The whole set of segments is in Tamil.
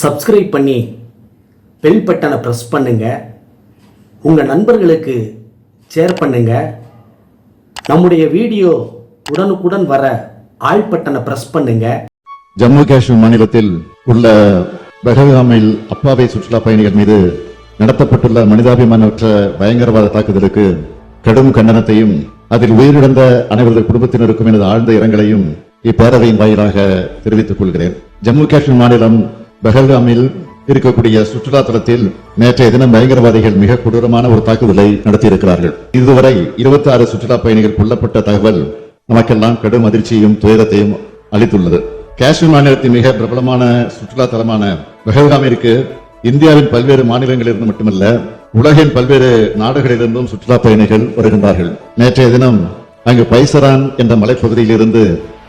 சப்ஸ்கிரைப் பண்ணி பெல் பட்டனை ப்ரெஸ் பண்ணுங்கள் உங்கள் நண்பர்களுக்கு ஷேர் பண்ணுங்கள் நம்முடைய வீடியோ உடனுக்குடன் வர ஆள் பட்டனை ப்ரெஸ் பண்ணுங்கள் ஜம்மு காஷ்மீர் மாநிலத்தில் உள்ள பெஹல்காமில் அப்பாவை சுற்றுலா பயணிகள் மீது நடத்தப்பட்டுள்ள மனிதாபிமானமற்ற பயங்கரவாத தாக்குதலுக்கு கடும் கண்டனத்தையும் அதில் உயிரிழந்த அனைவரது குடும்பத்தினருக்கும் எனது ஆழ்ந்த இரங்கலையும் இப்பேரவையின் வாயிலாக தெரிவித்துக் கொள்கிறேன். ஜம்மு காஷ்மீர் மாநிலம் பெஹல்காமில் இருக்கக்கூடிய சுற்றுலா தலத்தில் நேற்றைய தினம் பயங்கரவாதிகள் மிக கொடூரமான ஒரு தாக்குதலை நடத்தியிருக்கிறார்கள். இதுவரை இருபத்தி ஆறு சுற்றுலா பயணிகள் கொல்லப்பட்ட தகவல் நமக்கெல்லாம் கடும் அதிர்ச்சியையும் துயரத்தையும் அளித்துள்ளது. காஷ்மீர் மாநிலத்தின் மிக பிரபலமான சுற்றுலா தலமான பெஹல்காமிற்கு இந்தியாவின் பல்வேறு மாநிலங்களிலிருந்து மட்டுமல்ல உலகின் பல்வேறு நாடுகளிலிருந்தும் சுற்றுலா பயணிகள் வருகின்றார்கள். நேற்றைய தினம் அங்கு பைசரான் என்ற மலைப்பகுதியில் இருந்து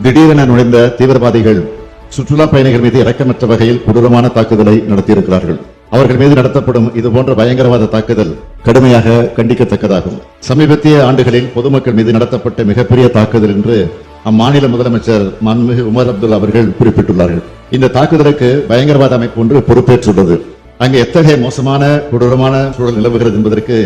திடீரென நுழைந்த தீவிரவாதிகள் சுற்றுலா பயணிகள் மீது இரக்கமற்ற வகையில் கொடூரமான தாக்குதலை நடத்தியிருக்கிறார்கள். அவர்கள் மீது நடத்தப்படும் இது போன்ற பயங்கரவாத தாக்குதல் கடுமையாக கண்டிக்கத்தக்கதாகும். சமீபத்திய ஆண்டுகளில் பொதுமக்கள் மீது நடத்தப்பட்ட மிகப்பெரிய தாக்குதல் என்று அம்மாநில முதலமைச்சர் மன்மிகு உமர் அப்துல் அவர்கள் குறிப்பிட்டுள்ளார்கள். இந்த தாக்குதலுக்கு பயங்கரவாத அமைப்பு ஒன்று பொறுப்பேற்றுள்ளது. அங்கு எத்தகைய மோசமான கொடூரமான சூழல் நிலவுகிறது என்பதற்கு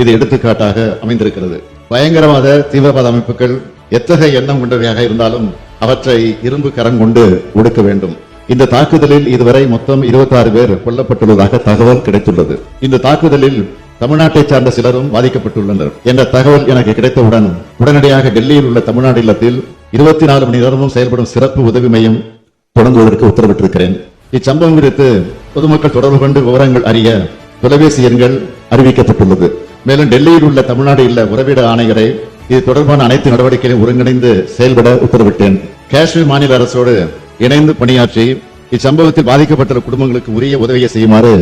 இது எடுத்துக்காட்டாக அமைந்திருக்கிறது. பயங்கரவாத தீவிரவாத அமைப்புகள் எத்தகைய எண்ணம் கொண்டவையாக இருந்தாலும் அவற்றை இரும்பு கரம் கொண்டு ஒடுக்க வேண்டும். இந்த தாக்குதலில் இதுவரை மொத்தம் 26 பேர் கொல்லப்பட்டுள்ளதாக தகவல் கிடைத்துள்ளது. இந்த தாக்குதலில் தமிழ்நாட்டை சார்ந்த சிலரும் பாதிக்கப்பட்டுள்ளனர். என்ற தகவல் எனக்கு கிடைத்தவுடன் உடனடியாக டெல்லியில் உள்ள தமிழ்நாடு இல்லத்தில் இருபத்தி நாலு மணி நேரமும் செயல்படும் சிறப்பு உதவி மையம் தொடங்குவதற்கு உத்தரவிட்டிருக்கிறேன். இச்சம்பவம் குறித்து பொதுமக்கள் தொடர்பு கொண்டு விவரங்கள் அறிய தொலைபேசி எண்கள் அறிவிக்கப்பட்டுள்ளது. மேலும் டெல்லியில் உள்ள தமிழ்நாடு இல்ல உறவிட ஆணையரை இது தொடர்பான அனைத்து நடவடிக்கைகளையும் ஒருங்கிணைந்து செயல்பட உத்தரவிட்டேன். காஷ்மீர் மாநில அரசோடு இணைந்து பணியாற்றி இச்சம்பவத்தில் பாதிக்கப்பட்டுள்ள குடும்பங்களுக்கு உரிய உதவியை செய்யுமாறு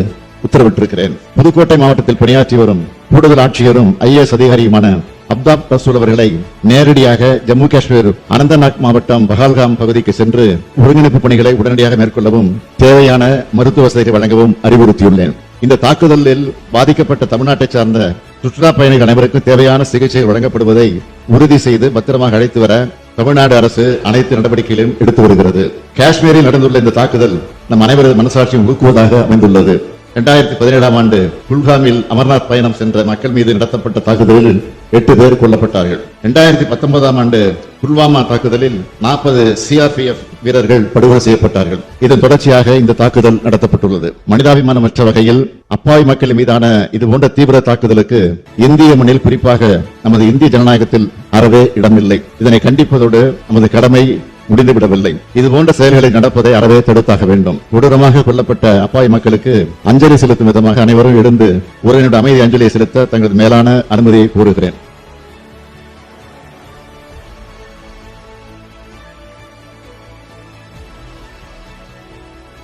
உத்தரவிட்டிருக்கிறேன். புதுக்கோட்டை மாவட்டத்தில் பணியாற்றி வரும் கூடுதல் ஆட்சியரும் ஐஏஎஸ் அதிகாரியுமான அப்தாப் ரசூல் அவர்களை நேரடியாக ஜம்மு காஷ்மீர் அனந்தநாக் மாவட்டம் பஹால்காம் பகுதிக்கு சென்று ஒருங்கிணைப்பு பணிகளை உடனடியாக மேற்கொள்ளவும் தேவையான மருத்துவ வசதிகளை வழங்கவும் அறிவுறுத்தியுள்ளேன். இந்த தாக்குதலில் பாதிக்கப்பட்ட தமிழ்நாட்டை சார்ந்த சுற்றுலா பயணிகள் அனைவருக்கும் தேவையான சிகிச்சை வழங்கப்படுவதை உறுதி செய்து பத்திரமாக அழைத்து வர தமிழ்நாடு அரசு அனைத்து நடவடிக்கைகளையும் எடுத்து வருகிறது. காஷ்மீரில் நடந்துள்ள இந்த தாக்குதல் நம் அனைவரது மனசாட்சியும் ஊக்குவதாக அமைந்துள்ளது. இரண்டாயிரத்தி பதினேழாம் ஆண்டு குல்காமில் அமர்நாத் பயணம் சென்ற மக்கள் மீது நடத்தப்பட்ட தாக்குதலில் எட்டு பேர் கொல்லப்பட்டார்கள். இரண்டாயிரத்தி பத்தொன்பதாம் ஆண்டு புல்வாமா தாக்குதலில் நாற்பது சிஆர்பிஎஃப் வீரர்கள் படுகொலை செய்யப்பட்டார்கள். இதன் தொடர்ச்சியாக இந்த தாக்குதல் நடத்தப்பட்டுள்ளது. மனிதாபிமானமற்ற வகையில் அப்பாவி மக்கள் மீதான இது போன்ற தீவிர தாக்குதலுக்கு இந்திய மண்ணில் குறிப்பாக நமது இந்திய ஜனநாயகத்தில் அறவே இடமில்லை. இதனை கண்டிப்பதோடு நமது கடமை முடிந்துவிடவில்லை. இது போன்ற செயல்களை நடப்பதை அறவே தடுத்தாக வேண்டும். கொடூரமாக கொல்லப்பட்ட அப்பாவி மக்களுக்கு அஞ்சலி செலுத்தும் விதமாக அனைவரும் எழுந்து ஒரு அமைதி அஞ்சலியை செலுத்த தங்களது மேலான அனுமதியை கோருகிறேன்.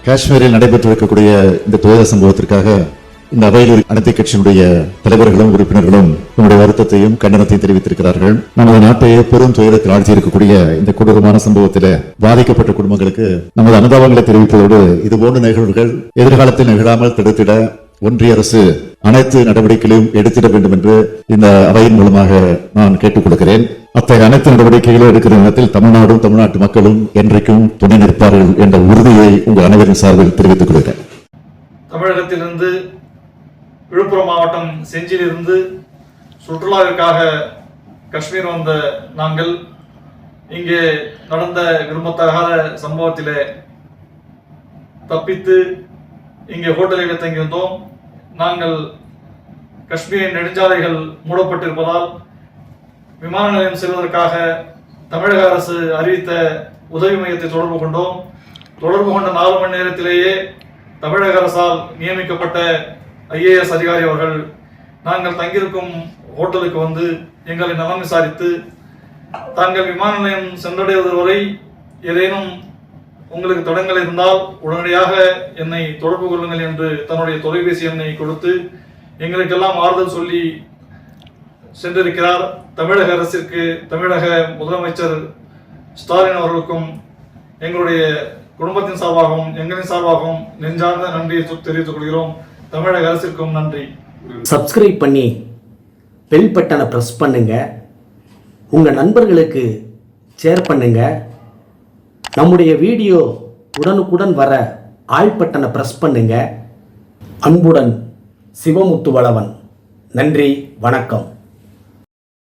காஷ்மீரில் நடைபெற்றிருக்கக்கூடிய இந்த துயர சம்பவத்திற்காக இந்த அவையில் அனைத்து கட்சியினுடைய தலைவர்களும் உறுப்பினர்களும் நம்முடைய வருத்தத்தையும் கண்டனத்தையும் தெரிவித்திருக்கிறார்கள். நமது நாட்டையே பெரும் துயரத்தில் ஆழ்த்தியிருக்கக்கூடிய இந்த கொடூரமான சம்பவத்தில் பாதிக்கப்பட்ட குடும்பங்களுக்கு நமது அனுதாபங்களை தெரிவிப்பதோடு இதுபோன்ற நிகழ்வுகள் எதிர்காலத்தில் நிகழாமல் தடுத்திட ஒன்றிய அரசு அனைத்து நடவடிக்கைகளையும் எடுத்திட வேண்டும் என்று இந்த அவையின் மூலமாக நான் கேட்டுக் கொடுக்கிறேன் அத்தகைய அனைத்து நடவடிக்கைகளும் எடுக்கிற நேரத்தில் தமிழ்நாடும் தமிழ்நாட்டு மக்களும் என்றைக்கும் துணை நிற்பார்கள் என்ற உறுதியை உங்கள் அனைவரின் சார்பில் தெரிவித்துக் கொள்கிறேன். தமிழகத்திலிருந்து விழுப்புரம் மாவட்டம் செஞ்சியிலிருந்து சுற்றுலாவிற்காக காஷ்மீர் வந்த நாங்கள் இங்கே நடந்த விரும்பத்தகாத சம்பவத்திலே தப்பித்து இங்கே ஹோட்டலில் தங்கியிருந்தோம் நாங்கள் காஷ்மீரின் நெடுஞ்சாலைகள் மூடப்பட்டிருப்பதால் விமான நிலையம் செல்வதற்காக தமிழக அரசு அறிவித்த உதவி மையத்தை தொடர்பு கொண்டோம். தொடர்பு கொண்ட நாலு மணி நேரத்திலேயே தமிழக அரசால் நியமிக்கப்பட்ட ஐஏஎஸ் அதிகாரி அவர்கள் நாங்கள் தங்கியிருக்கும் ஹோட்டலுக்கு வந்து எங்களை நலம் விசாரித்து தாங்கள் விமான நிலையம் சென்றடைவது வரை ஏதேனும் உங்களுக்கு தடங்கள் இருந்தால் உடனடியாக என்னை தொடர்பு கொள்ளுங்கள் என்று தன்னுடைய தொலைபேசி எண்ணை கொடுத்து எங்களுக்கெல்லாம் ஆறுதல் சொல்லி சென்றிருக்கிறார். தமிழக அரசிற்கு தமிழக முதலமைச்சர் ஸ்டாலின் அவர்களுக்கும் எங்களுடைய குடும்பத்தின் சார்பாகவும் எங்களின் சார்பாகவும் நெஞ்சார்ந்த நன்றியை தெரிவித்துக் கொள்கிறோம். தமிழக அரசிற்கும் நன்றி. சப்ஸ்கிரைப் பண்ணி பெல் பட்டனை ப்ரெஸ் பண்ணுங்க. உங்கள் நண்பர்களுக்கு ஷேர் பண்ணுங்கள் நம்முடைய வீடியோ உடனுக்குடன் வர ஆல் பட்டனை ப்ரெஸ் பண்ணுங்க. அன்புடன் சிவமுத்து வளவன் நன்றி வணக்கம்.